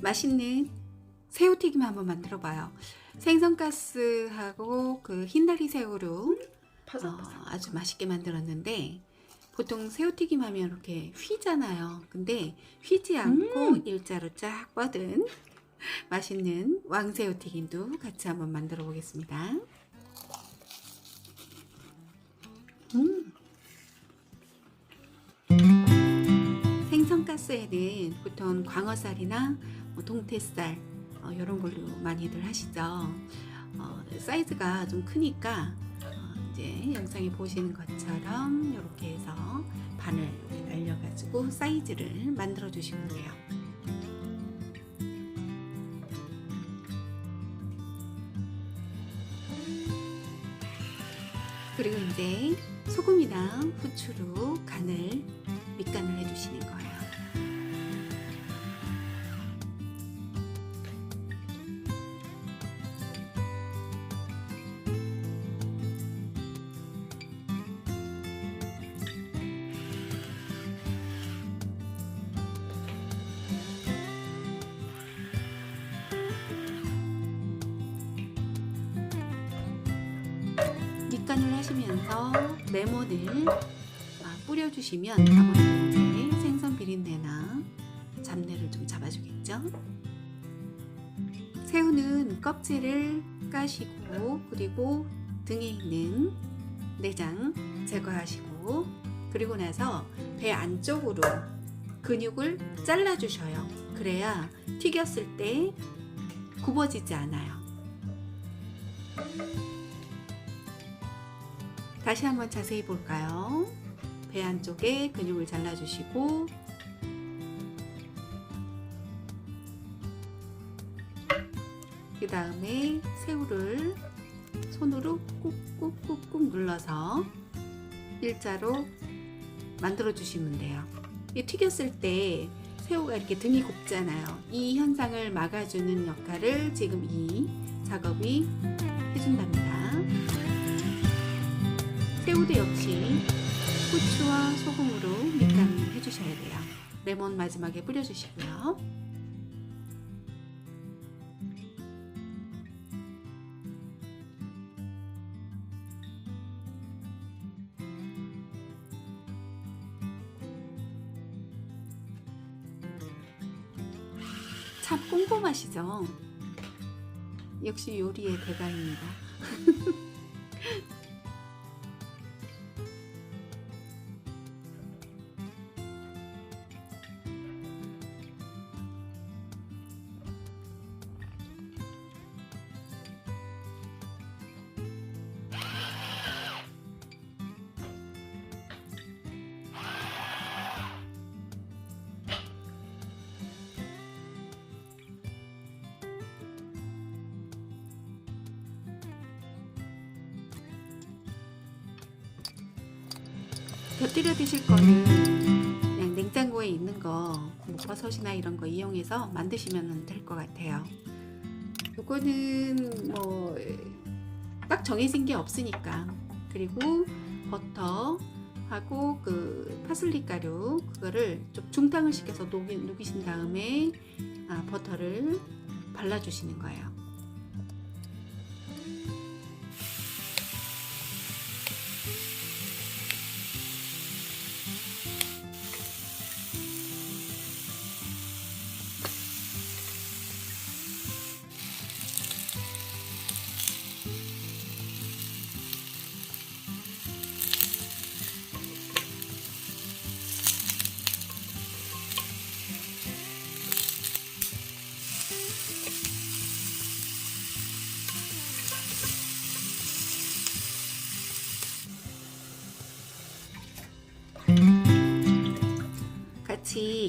맛있는 새우튀김 한번 만들어 봐요. 생선가스하고 그 흰다리 새우로 어, 아주 맛있게 만들었는데 보통 새우튀김 하면 이렇게 휘잖아요. 근데 휘지 않고 일자로 쫙 뻗은 맛있는 왕새우튀김도 같이 한번 만들어 보겠습니다. 음. 생선가스에는 보통 광어살이나 뭐 동태살 어, 이런 걸로 많이들 하시죠. 어, 사이즈가 좀 크니까 어, 이제 영상에 보시는 것처럼 이렇게 해서 반을 날려가지고 사이즈를 만들어 주시면 돼요. 그리고 이제 소금이랑 후추로 간을 밑간을 해주시는 거예요. 하시면서 레몬을 아, 뿌려주시면 아무래도 생선 비린내나 잡내를 좀 잡아주겠죠. 새우는 껍질을 까시고 그리고 등에 있는 내장 제거하시고 그리고 나서 배 안쪽으로 근육을 잘라주셔요. 그래야 튀겼을 때 굽어지지 않아요. 다시 한번 자세히 볼까요? 배 안쪽에 근육을 잘라주시고 그 다음에 새우를 손으로 꾹꾹꾹꾹 눌러서 일자로 만들어 주시면 돼요. 이 튀겼을 때 새우가 이렇게 등이 곱잖아요. 이 현상을 막아주는 역할을 지금 이 작업이 해준답니다. 새우도 역시 후추와 소금으로 밑간을 해주셔야 돼요. 레몬 마지막에 뿌려주시고요. 참 꼼꼼하시죠? 역시 요리의 대가입니다. 곁들여 드실 거는 그냥 냉장고에 있는 거, 뭐 버섯이나 이런 거 이용해서 만드시면 될 것 같아요. 요거는 뭐 딱 정해진 게 없으니까 그리고 버터 하고 그 파슬리 가루 그거를 좀 중탕을 시켜서 녹이, 녹이신 다음에 아, 버터를 발라주시는 거예요.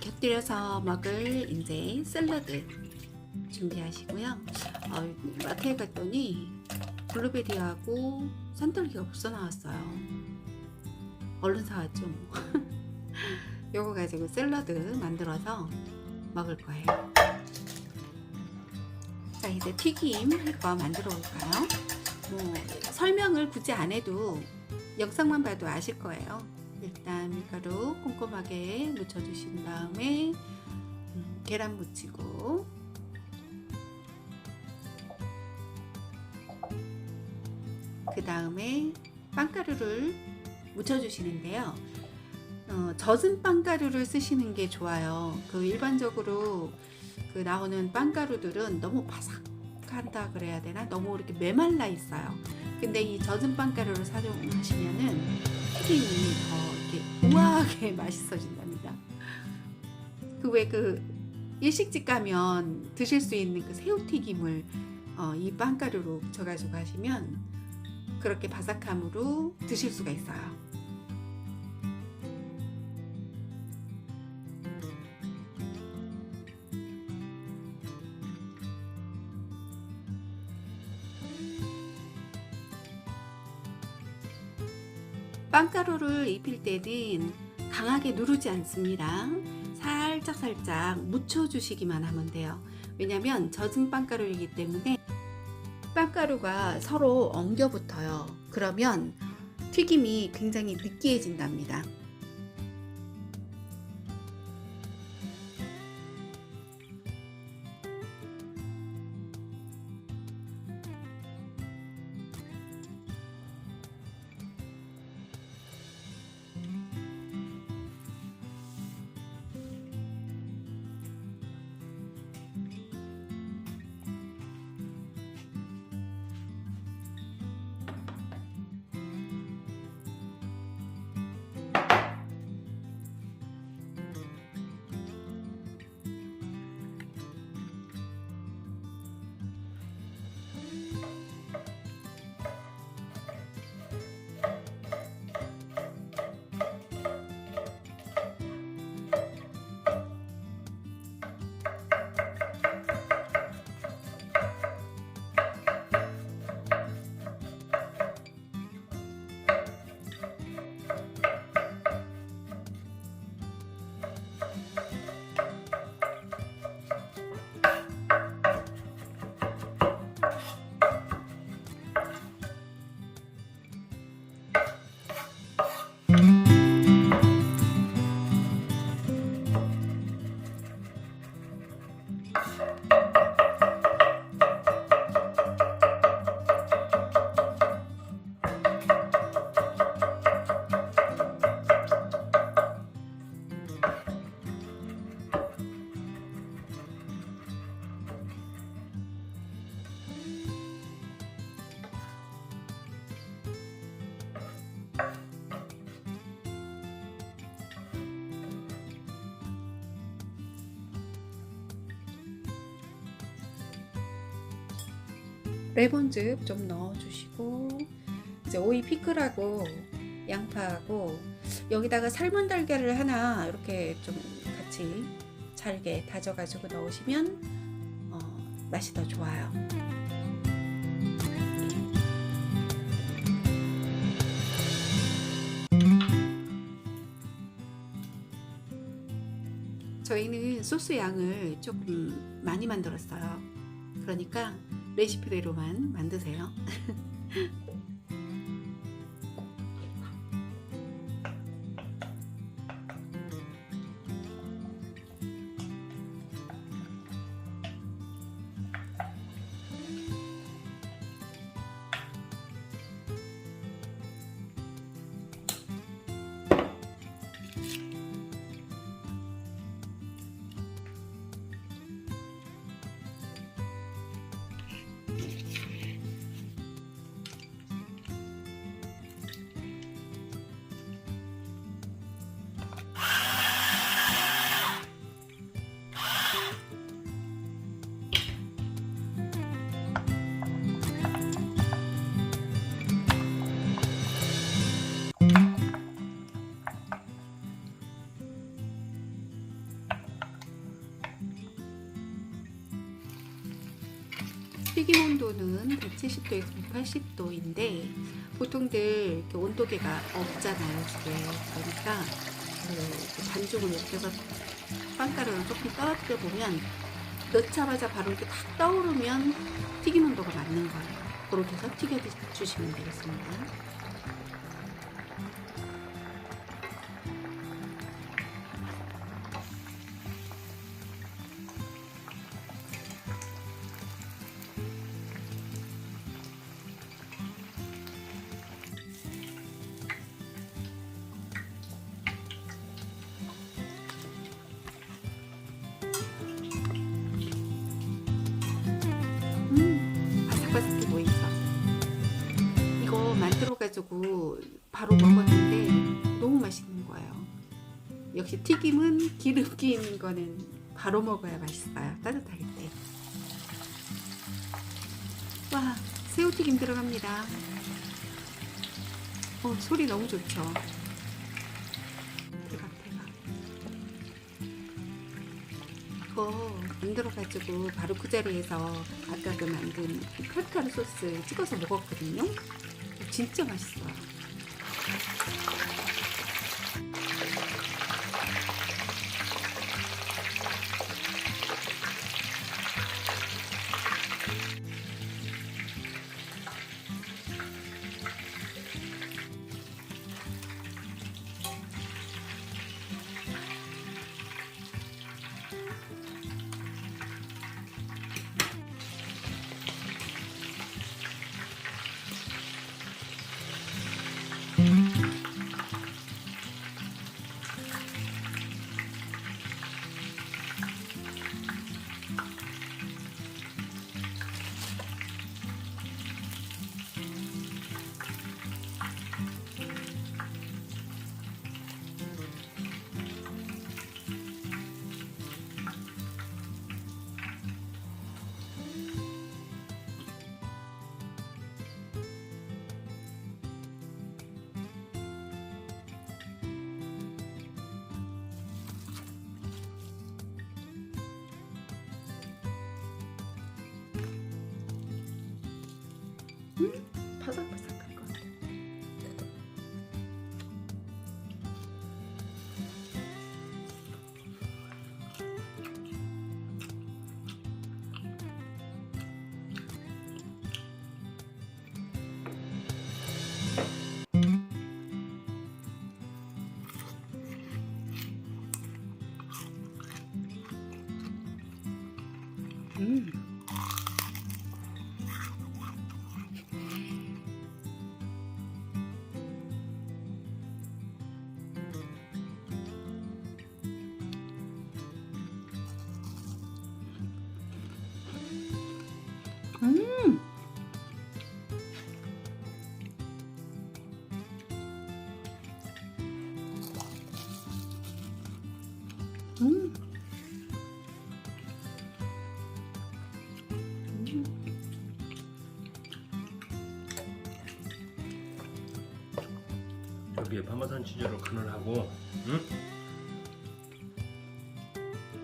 곁들여서 먹을 이제 샐러드 준비하시고요. 어, 마트에 갔더니 블루베리하고 산딸기가 벌써 나왔어요. 얼른 사왔죠. 뭐. 요거 가지고 샐러드 만들어서 먹을 거예요. 자 이제 튀김 할 거 만들어 볼까요? 뭐 설명을 굳이 안 해도 영상만 봐도 아실 거예요. 일단 밀가루 꼼꼼하게 묻혀주신 다음에 음, 계란 무치고 그 다음에 빵가루를 묻혀주시는데요. 어, 젖은 빵가루를 쓰시는 게 좋아요. 그 일반적으로 그 나오는 빵가루들은 너무 바삭한다 그래야 되나? 너무 이렇게 메말라 있어요. 근데 이 젖은 빵가루를 사용하시면은 튀김이 더 우아하게 맛있어진답니다. 그왜그 일식집 가면 드실 수 있는 그 새우튀김을 어, 이 빵가루로 묻혀가지고 하시면 그렇게 바삭함으로 드실 수가 있어요. 빵가루를 입힐 때는 강하게 누르지 않습니다. 살짝 살짝 묻혀 주시기만 하면 돼요. 왜냐면 젖은 빵가루이기 때문에 빵가루가 서로 엉겨 붙어요. 그러면 튀김이 굉장히 느끼해진답니다. 레몬즙 좀 넣어주시고 이제 오이 피클하고 양파하고 여기다가 삶은 달걀을 하나 이렇게 좀 같이 잘게 다져가지고 넣으시면 어, 맛이 더 좋아요. 저희는 소스 양을 조금 많이 만들었어요. 그러니까 레시피대로만 만드세요. 튀김 온도는 170도에서 180도인데 보통들 온도계가 없잖아요 집에. 그러니까 그 반죽을 해서 빵가루를 조금 떨어뜨려 보면 넣자마자 바로 이렇게 탁 떠오르면 튀김 온도가 맞는 거예요. 그렇게 해서 튀겨 주시면 되겠습니다 역시 튀김은 기름기 있는 거는 바로 먹어야 맛있어요. 따뜻할 때. 와, 새우튀김 들어갑니다. 어, 소리 너무 좋죠. 대박, 대박. 이거 만들어가지고 바로 그 자리에서 아까 그 만든 이 카르타르 소스 찍어서 먹었거든요. 진짜 맛있어요. 파마산 치즈로 간을 하고, 응?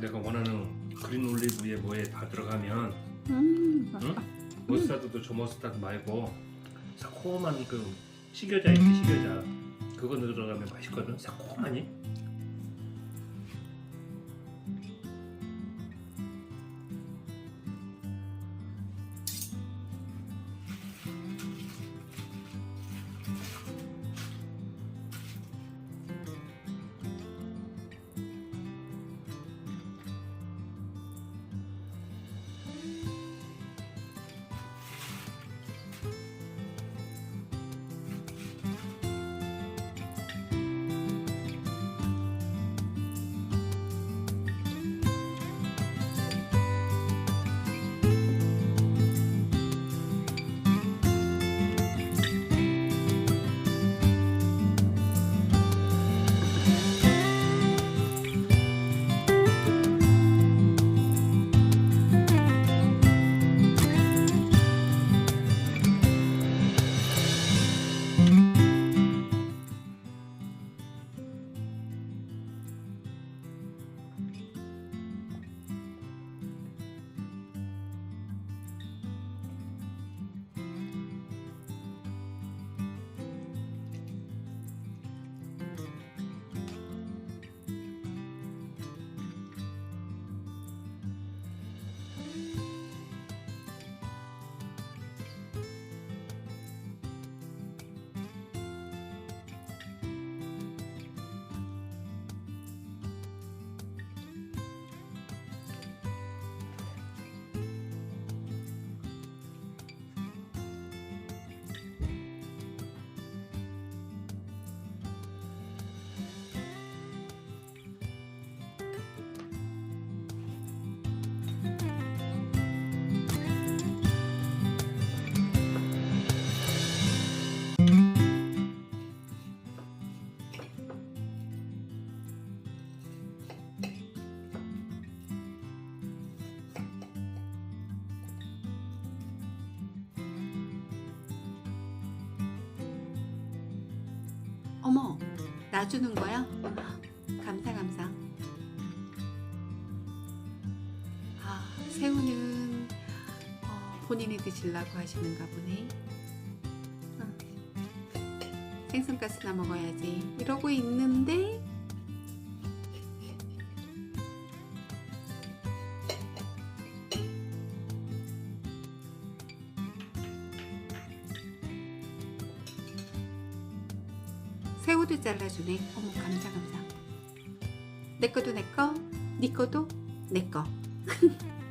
내가 원하는 그린 올리브에 뭐에 다 들어가면, 음. 응? 머스타드도 저 머스타드 말고 새콤한 그 식여자 있지 식여자 그거 들어가면 맛있거든 새콤하니 놔주는 거야? 감사 감사. 아 새우는 어, 본인이 드시려고 하시는가 보네. 어. 생선가스나 먹어야지. 이러고 있는데 잘라주네. 어머 감사 감사. 내 거도 내 거, 네 거도 내 거.